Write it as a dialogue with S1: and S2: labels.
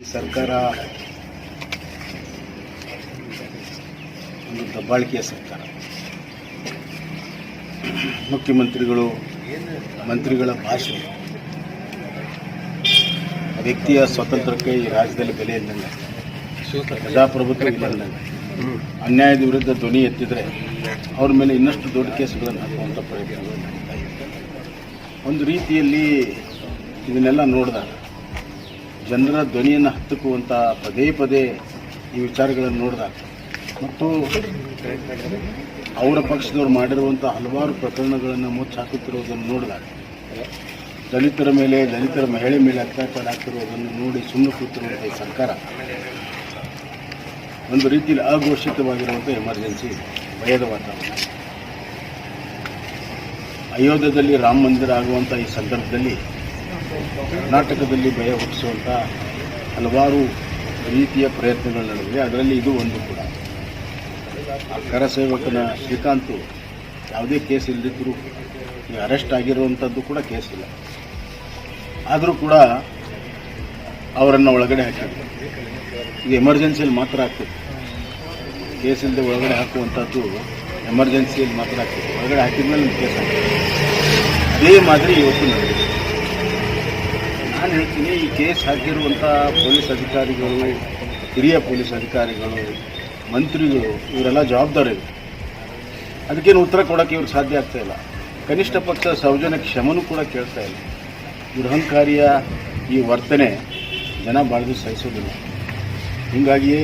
S1: ಸರ್ಕಾರ ಒಂದು ದಬ್ಬಾಳಿಕೆಯ ಸರ್ಕಾರ. ಮುಖ್ಯಮಂತ್ರಿಗಳು, ಮಂತ್ರಿಗಳ ಭಾಷೆ. ವ್ಯಕ್ತಿಯ ಸ್ವಾತಂತ್ರ್ಯಕ್ಕೆ ಈ ರಾಜ್ಯದಲ್ಲಿ ಬೆಲೆ ಇಲ್ಲಂಗೆ. ಪ್ರಜಾಪ್ರಭುತ್ವ ಇಲ್ಲಂಗೆ ಅನ್ಯಾಯದ ವಿರುದ್ಧ ಧ್ವನಿ ಎತ್ತಿದರೆ ಅವ್ರ ಮೇಲೆ ಇನ್ನಷ್ಟು ದೊಡ್ಡ ಕೇಸುಗಳನ್ನು ಹಾಕುವಂಥ ಪ್ರಯತ್ನಗಳು ನಡೀತಾ ಇದೆ ಒಂದು ರೀತಿಯಲ್ಲಿ ಇದನ್ನೆಲ್ಲ ನೋಡಿದಾಗ ಜನರ ಧ್ವನಿಯನ್ನು ಹತ್ತುಕುವಂಥ ಪದೇ ಪದೇ ಈ ವಿಚಾರಗಳನ್ನು ನೋಡಿದಾಗ. ಮತ್ತು ಅವರ ಪಕ್ಷದವ್ರು ಮಾಡಿರುವಂಥ ಹಲವಾರು ಪ್ರಕರಣಗಳನ್ನು ಮುಚ್ಚಾಕುತ್ತಿರುವುದನ್ನು ನೋಡಿದಾಗ, ದಲಿತರ ಮೇಲೆ, ದಲಿತರ ಮಹಿಳೆ ಮೇಲೆ ಅತ್ಯಾಚಾರ ಆಗ್ತಿರುವುದನ್ನು ನೋಡಿ ಸುಮ್ಮನೆ ಕೂತಿರುವಂಥ ಸರ್ಕಾರ ಒಂದು ರೀತಿಯಲ್ಲಿ ಅಘೋಷಿತವಾಗಿರುವಂಥ ಎಮರ್ಜೆನ್ಸಿ ಭಯದ ವಾತಾವರಣ. ಅಯೋಧ್ಯದಲ್ಲಿ ರಾಮ ಮಂದಿರ ಆಗುವಂಥ ಈ ಸಂದರ್ಭದಲ್ಲಿ ಕರ್ನಾಟಕದಲ್ಲಿ ಭಯ ಹುಟ್ಟಿಸುವಂಥ ಹಲವಾರು ರೀತಿಯ ಪ್ರಯತ್ನಗಳು ನಡೆದಿವೆ ಅದರಲ್ಲಿ ಇದು ಒಂದು ಕೂಡ. ಆ ಕರಸೇವಕನ ಶ್ರೀಕಾಂತ್ ಯಾವುದೇ ಕೇಸ್ ಇಲ್ಲದಿದ್ದರೂ ಅರೆಸ್ಟ್ ಆಗಿರುವಂಥದ್ದು ಕೂಡ ಕೇಸ್ ಇಲ್ಲ. ಆದರೂ ಕೂಡ ಅವರನ್ನು ಒಳಗಡೆ ಹಾಕಿದ್ರು. ಈಗ ಎಮರ್ಜೆನ್ಸಿಯಲ್ಲಿ ಮಾತ್ರ ಆಗ್ತದೆ ಕೇಸ್ ಇಲ್ಲದೆ ಒಳಗಡೆ ಹಾಕುವಂಥದ್ದು ಎಮರ್ಜೆನ್ಸಿಯಲ್ಲಿ ಮಾತ್ರ ಆಗ್ತದೆ ಒಳಗಡೆ ಹಾಕಿದ್ಮೇಲೆ ಕೇಸ್ ಆಗ್ತದೆ ಅದೇ ಮಾದರಿ ಇವತ್ತು ನಡೆದಿದೆ. ನಾನು ಹೇಳ್ತೀನಿ, ಈ ಕೇಸ್ ಹಾಕಿರುವಂಥ ಪೊಲೀಸ್ ಅಧಿಕಾರಿಗಳು, ಹಿರಿಯ ಪೊಲೀಸ್ ಅಧಿಕಾರಿಗಳು, ಮಂತ್ರಿಗಳು, ಇವರೆಲ್ಲ ಜವಾಬ್ದಾರಿಗಳು. ಅದಕ್ಕೇನು ಉತ್ತರ ಕೊಡೋಕ್ಕೆ ಇವ್ರಿಗೆ ಸಾಧ್ಯ ಆಗ್ತಾ ಇಲ್ಲ. ಕನಿಷ್ಠ ಪಕ್ಷ ಸೌಜನ್ಯ ಕ್ಷಮನೂ ಕೂಡ ಕೇಳ್ತಾ ಇಲ್ಲ. ಗೃಹಂಕಾರಿಯ ಈ ವರ್ತನೆ ಜನ ಬಾಳ್ದು ಸಹಿಸೋದಿಲ್ಲ. ಹೀಗಾಗಿಯೇ